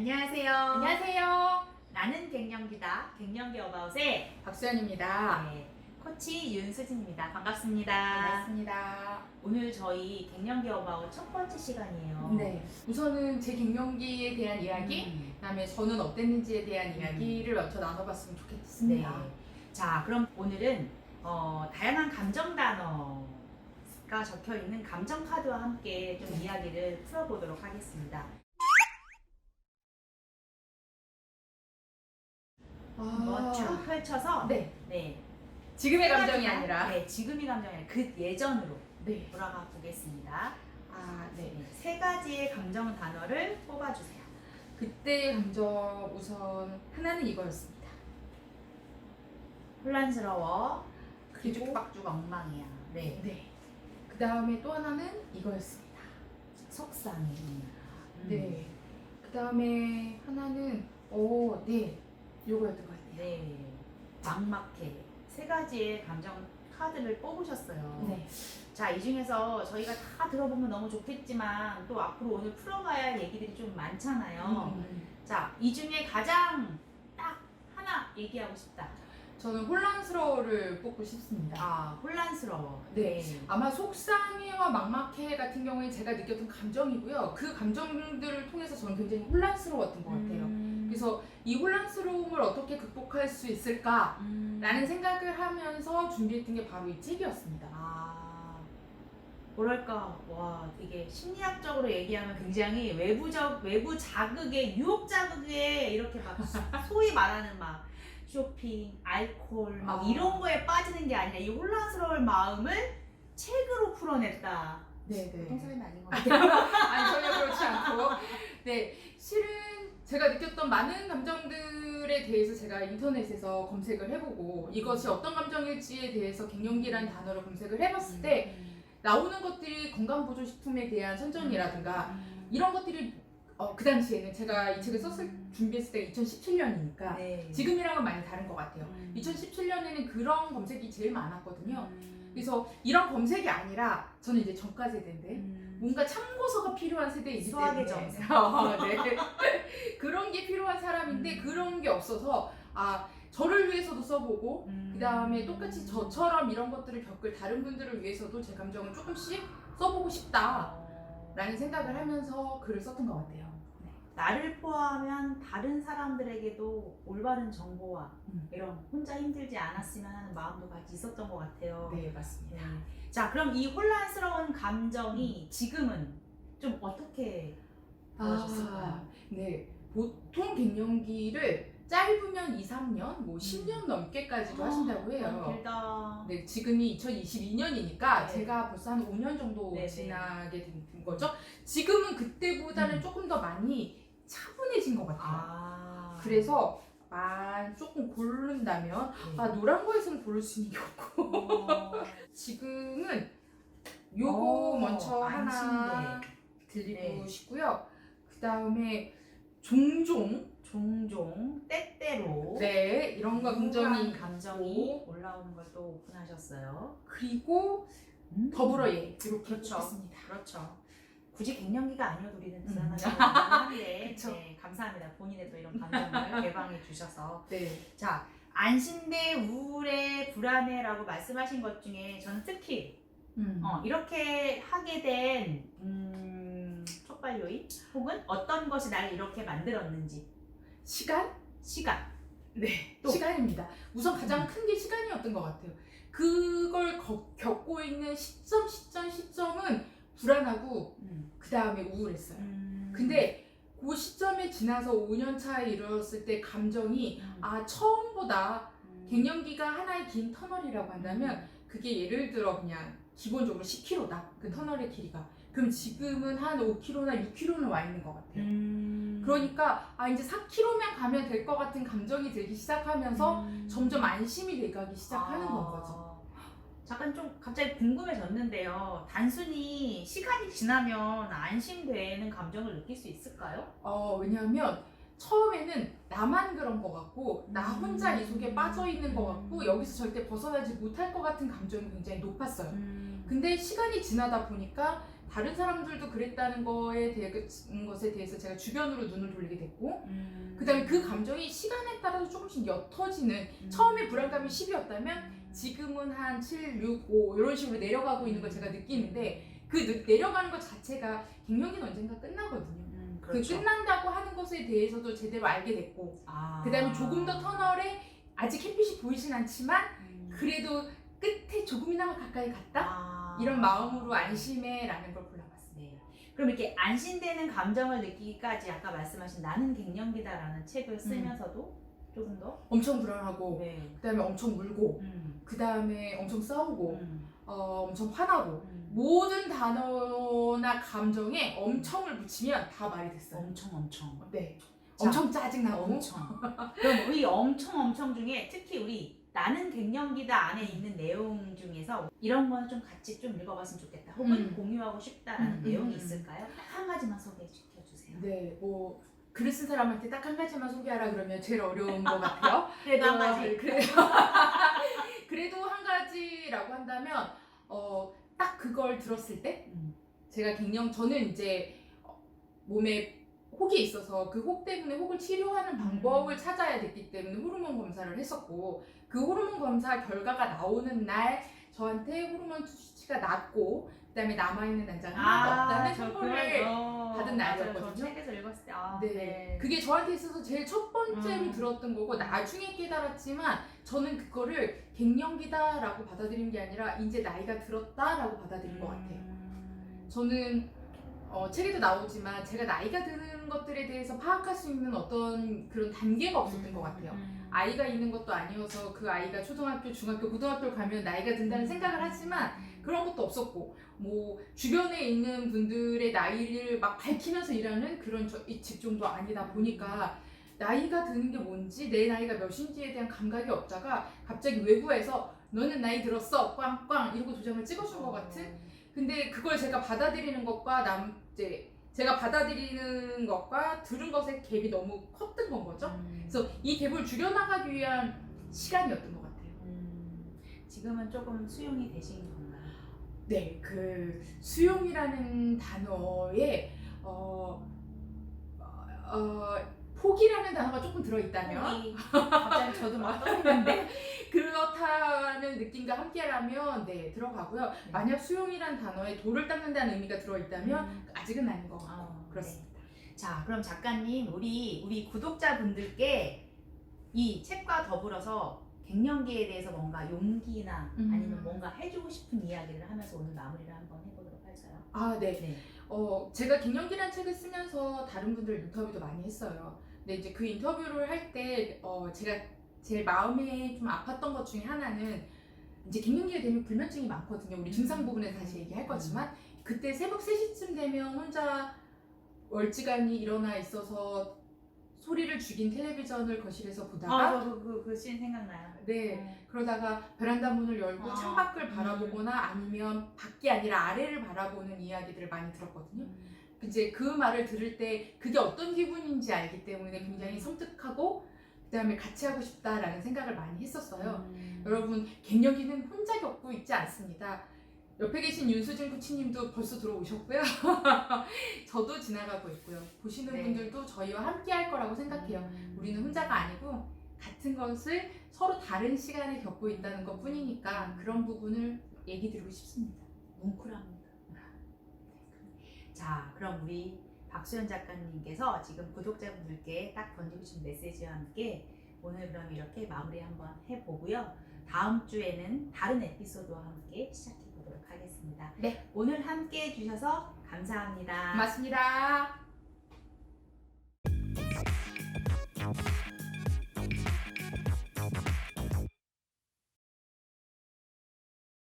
안녕하세요. 안녕하세요. 나는 갱년기다. 갱년기 어바웃의 박수현입니다. 네, 코치 윤수진입니다. 반갑습니다. 반갑습니다. 오늘 저희 갱년기 어바웃 첫 번째 시간이에요. 네. 우선은 제 갱년기에 대한 이야기, 음, 그다음에 저는 어땠는지에 대한 이야기를 먼저 나눠봤으면 네. 좋겠습니다. 자, 그럼 오늘은 어, 다양한 감정 단어 가 적혀 있는 감정 카드와 함께 좀 네. 이야기를 풀어보도록 하겠습니다. 한번 쭉 펼쳐서 네. 네. 지금의 감정이 아니라. 네, 지금이 감정이 아니라 그 예전으로 네. 돌아가 보겠습니다. 아, 네. 네, 세 가지의 감정 단어를 뽑아주세요. 그때의 감정 우선 하나는 이거였습니다. 혼란스러워, 그리고 뒤죽박죽 엉망이야. 네, 네. 그 다음에 또 하나는 이거였습니다. 속상해. 음. 네. 그 다음에 하나는 어, 네. 요거였던 것 같아요. 네, 막막해. 세 가지의 감정 카드를 뽑으셨어요. 네. 자, 이 중에서 저희가 다 들어보면 너무 좋겠지만 또 앞으로 오늘 풀어가야 할 얘기들이 좀 많잖아요. 음. 자, 이 중에 가장 딱 하나 얘기하고 싶다. 저는 혼란스러워를 뽑고 싶습니다. 아, 혼란스러워. 네. 아마 속상해와 막막해 같은 경우에 제가 느꼈던 감정이고요. 그 감정들을 통해서 저는 굉장히 혼란스러웠던 것 같아요. 음. 그래서 이 혼란스러움을 어떻게 극복할 수 있을까? 음. 라는 생각을 하면서 준비했던 게 바로 이 책이었습니다. 아, 뭐랄까, 와, 되게 심리학적으로 얘기하면 굉장히 외부적, 외부 자극에, 유혹 자극에 이렇게 막 소위 말하는 막 쇼핑, 알코올, 막 아. 이런 거에 빠지는 게 아니라 이 혼란스러울 마음을 책으로 풀어냈다. 네, 보통 네. 사람이 아닌 것 같아요. 아니, 전혀 그렇지 않고. 네. 실은 제가 느꼈던 많은 감정들에 대해서 제가 인터넷에서 검색을 해보고 이것이 어떤 감정일지에 대해서 갱년기라는 단어를 검색을 해봤을 때 나오는 것들이 건강보조식품에 대한 선전이라든가 음. 이런 것들이 어, 그 당시에는 제가 이 책을 썼을 준비했을 때 2017년이니까 네. 지금이랑은 많이 다른 것 같아요. 음. 2017년에는 그런 검색이 제일 많았거든요. 음. 그래서 이런 검색이 아니라 저는 이제 전과 세대인데 음. 뭔가 참고서가 필요한 세대이기 수학의 때문에 정석. 어, 네. 그런 게 필요한 사람인데 음. 그런 게 없어서 아 저를 위해서도 써보고 음. 그 다음에 똑같이 저처럼 이런 것들을 겪을 다른 분들을 위해서도 제 감정을 조금씩 써보고 싶다. 어. 라는 생각을 하면서 글을 썼던 것 같아요. 네. 나를 포함한 다른 사람들에게도 올바른 정보와 음. 이런 혼자 힘들지 않았으면 하는 마음도 같이 있었던 것 같아요. 네, 맞습니다. 네. 자, 그럼 이 혼란스러운 감정이 지금은 좀 어떻게 보셨을까요? 네. 보통 갱년기를 짧으면 2, 3년, 뭐 10년 넘게까지도 하신다고 너무 해요. 길다. 네, 지금이 2022년이니까 네. 제가 벌써 한 5년 정도 네, 네. 지나게 된 거죠. 지금은 그때보다는 음. 조금 더 많이 차분해진 것 같아요. 아. 그래서 아, 조금 고른다면 네. 아, 노란 거에서는 고를 수 있는 게 없고 어. 지금은 요거 어, 먼저 하나. 드리고 네. 싶고요. 그 다음에 종종 종종 때때로 네 이런 거 굉장히 감정이 올라오는 걸 또 오픈하셨어요. 그리고 음. 더불어 예 이렇게 그렇죠. 했습니다. 그렇죠. 굳이 갱년기가 아니어도 우리는 음. 불안하지 한데 그쵸. 네, 감사합니다. 본인의 또 이런 감정을 개방해 주셔서 네. 자 안심돼 우울해 불안해라고 말씀하신 것 중에 저는 특히 음. 어, 이렇게 하게 된 음, 촉발 요인 혹은 어떤 것이 나를 이렇게 만들었는지 시간? 시간 네, 또. 시간입니다. 우선 가장 음. 큰게 시간이었던 것 같아요. 그걸 거- 겪고 있는 시점, 시점, 시점은 불안하고 음. 그 다음에 우울했어요. 음. 근데 그 시점에 지나서 5년 차에 이르렀을 때 감정이 음. 아 처음보다 음. 갱년기가 하나의 긴 터널이라고 한다면 그게 예를 들어 그냥 기본적으로 10km다 그 터널의 길이가 그럼 지금은 한 5km나 6km는 와 있는 것 같아요. 음. 그러니까 아 이제 4km면 가면 될 것 같은 감정이 들기 시작하면서 음. 점점 안심이 돼가기 시작하는 아. 건 거죠. 잠깐 좀 갑자기 궁금해졌는데요. 단순히 시간이 지나면 안심되는 감정을 느낄 수 있을까요? 어 왜냐하면 처음에는 나만 그런 것 같고 나 혼자 이 속에 음. 빠져 있는 것 같고 음. 여기서 절대 벗어나지 못할 것 같은 감정이 굉장히 높았어요. 음. 근데 시간이 지나다 보니까 다른 사람들도 그랬다는 거에 대해 것에 대해서 제가 주변으로 눈을 돌리게 됐고 음. 그다음에 그 감정이 시간에 따라서 조금씩 옅어지는 음. 처음에 불안감이 10이었다면 지금은 한 7, 6, 5 이런 식으로 내려가고 있는 걸 제가 느끼는데 그 느- 내려가는 것 자체가 갱년기는 언젠가 끝나거든요. 음, 그 그렇죠. 끝난다고 하는 것에 대해서도 제대로 알게 됐고 아. 그다음에 조금 더 터널에 아직 햇빛이 보이진 않지만 음. 그래도 끝에 조금이나마 가까이 갔다 아. 이런 마음으로 안심해라는 걸 골라봤습니다. 네. 그럼 이렇게 안심되는 감정을 느끼기까지 아까 말씀하신 나는 갱년기다라는 책을 쓰면서도 조금 더 엄청 불안하고 네. 그다음에 엄청 울고 음. 그다음에 엄청 싸우고 음. 어, 엄청 화나고 음. 모든 단어나 감정에 엄청을 붙이면 다 말이 됐어요. 엄청 엄청 네. 자, 엄청 짜증나고 엄청. 그럼 이 엄청 엄청 중에 특히 우리 나는 갱년기다 안에 있는 내용 중에서 이런 거는 좀 같이 좀 읽어봤으면 좋겠다. 혹은 음. 공유하고 싶다라는 음, 내용이 음, 있을까요? 딱 한 가지만 소개시켜 주세요. 네, 뭐 글을 쓴 사람한테 딱 한 가지만 소개하라 그러면 제일 어려운 것 같아요. 그래도 한 어, 가지. 그래, 그래도 한 가지라고 한다면 어, 딱 그걸 들었을 때 음. 제가 갱년 저는 이제 어, 몸에 혹이 있어서 그 혹 때문에 혹을 치료하는 방법을 찾아야 됐기 때문에 호르몬 검사를 했었고 그 호르몬 검사 결과가 나오는 날 저한테 호르몬 수치가 낮고 그다음에 남아 있는 난자가 하나도 없다는 아, 저 선물을 그걸, 어, 받은. 날이었거든요. 저 책에서 읽었을 때 아, 네. 그게 저한테 있어서 제일 첫 번째로 음. 들었던 거고 나중에 깨달았지만 저는 그거를 갱년기다라고 받아들인 게 아니라 이제 나이가 들었다라고 받아들인 것 같아요. 음. 저는 어, 책에도 나오지만 제가 나이가 드는 것들에 대해서 파악할 수 있는 어떤 그런 단계가 없었던 것 같아요. 음. 아이가 있는 것도 아니어서 그 아이가 초등학교, 중학교, 고등학교를 가면 나이가 든다는 생각을 하지만 그런 것도 없었고 뭐 주변에 있는 분들의 나이를 막 밝히면서 일하는 그런 저, 이 직종도 아니다 보니까 나이가 드는 게 뭔지 내 나이가 몇인지에 대한 감각이 없다가 갑자기 외부에서 너는 나이 들었어 꽝꽝 이러고 도장을 찍어준 것 같은 근데 그걸 제가 받아들이는 것과 남 이제 제가 받아들이는 것과 들은 것의 갭이 너무 컸던 건 거죠 음. 그래서 이 갭을 줄여나가기 위한 시간이었던 것 같아요 음. 지금은 조금 수용이 되신 건가요? 네, 그 수용이라는 단어에 어, 어, 어, 포기라는 단어가 조금 들어있다면 이 갑자기 저도 막 떠오르는데 그렇다는 느낌과 함께라면 네 들어가고요. 만약 수용이라는 단어에 돌을 닦는다는 의미가 들어있다면 음. 아직은 아닌 것 같고 아, 그렇습니다. 네. 자, 그럼 작가님, 우리 우리 구독자분들께 이 책과 더불어서 갱년기에 대해서 뭔가 용기나 음. 아니면 뭔가 해주고 싶은 이야기를 하면서 오늘 마무리를 한번 해보도록 할까요? 아, 네. 네. 어, 제가 갱년기라는 책을 쓰면서 다른 분들 인터뷰도 많이 했어요. 근데 이제 그 인터뷰를 할 때 어, 제가 제일 마음에 좀 아팠던 것 중에 하나는 이제 갱년기가 되면 불면증이 많거든요. 우리 증상 부분에 다시 얘기할 거지만 그때 새벽 3시쯤 되면 혼자 월지간히 일어나 있어서 소리를 죽인 텔레비전을 거실에서 보다가 아, 저그그씬 생각나요. 네 그러다가 베란다 문을 열고 아, 창밖을 음. 바라보거나 아니면 밖이 아니라 아래를 바라보는 이야기들을 많이 들었거든요. 음. 이제 그 말을 들을 때 그게 어떤 기분인지 알기 때문에 굉장히 음. 섬뜩하고 그다음에 같이 하고 싶다라는 생각을 많이 했었어요. 음. 여러분 갱년기는 혼자 겪고 있지 않습니다. 옆에 계신 윤수진 코치님도 벌써 들어오셨고요. 저도 지나가고 있고요. 보시는 네. 분들도 저희와 함께 할 거라고 생각해요. 음. 우리는 혼자가 아니고 같은 것을 서로 다른 시간에 겪고 있다는 것 뿐이니까 그런 부분을 얘기 드리고 싶습니다. 뭉클합니다. 자, 그럼 우리 박수현 작가님께서 지금 구독자분들께 딱 던지고 싶은 메시지와 함께 오늘 그럼 이렇게 마무리 한번 해보고요. 다음 주에는 다른 에피소드와 함께 시작해 보도록 하겠습니다. 네. 오늘 함께 해주셔서 감사합니다. 고맙습니다.